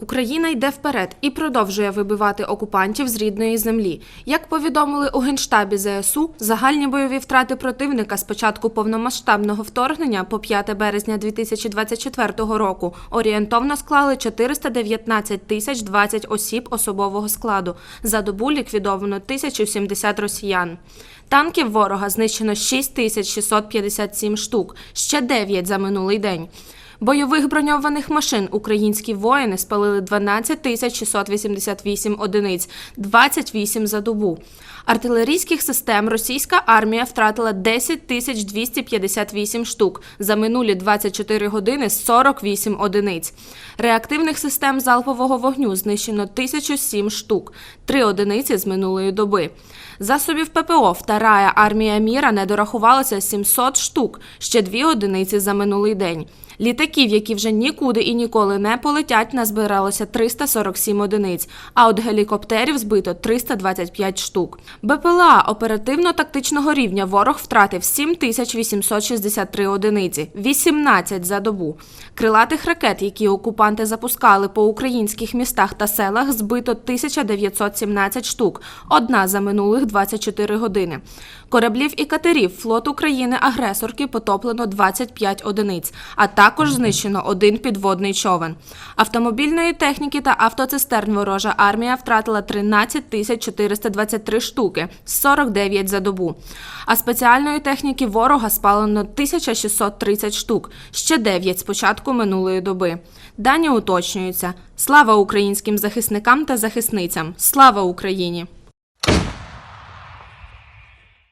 Україна йде вперед і продовжує вибивати окупантів з рідної землі. Як повідомили у генштабі ЗСУ, загальні бойові втрати противника з початку повномасштабного вторгнення по 5 березня 2024 року орієнтовно склали 419 тисяч 20 осіб особового складу. За добу ліквідовано 1070 росіян. Танків ворога знищено 6657 штук, ще 9 за минулий день. Бойових броньованих машин українські воїни спалили 12 тисяч 688 одиниць, 28 за добу. Артилерійських систем російська армія втратила 10 тисяч 258 штук, за минулі 24 години 48 одиниць. Реактивних систем залпового вогню знищено 1007 штук, 3 одиниці з минулої доби. Засобів ППО вторая армія міра не дорахувалася 700 штук, ще 2 одиниці за минулий день. Літаків, які вже нікуди і ніколи не полетять, назбиралося 347 одиниць, а от гелікоптерів збито 325 штук. БПЛА оперативно-тактичного рівня ворог втратив 7863 одиниці, 18 за добу. Крилатих ракет, які окупанти запускали по українських містах та селах, збито 1917 штук, одна за минулих 24 години. Кораблів і катерів флот України-агресорки потоплено 25 одиниць, а також знищено один підводний човен. Автомобільної техніки та автоцистерн ворожа армія втратила 13 тисяч 423 штуки, 49 за добу. А спеціальної техніки ворога спалено 1630 штук, ще 9 з початку минулої доби. Дані уточнюються. Слава українським захисникам та захисницям! Слава Україні!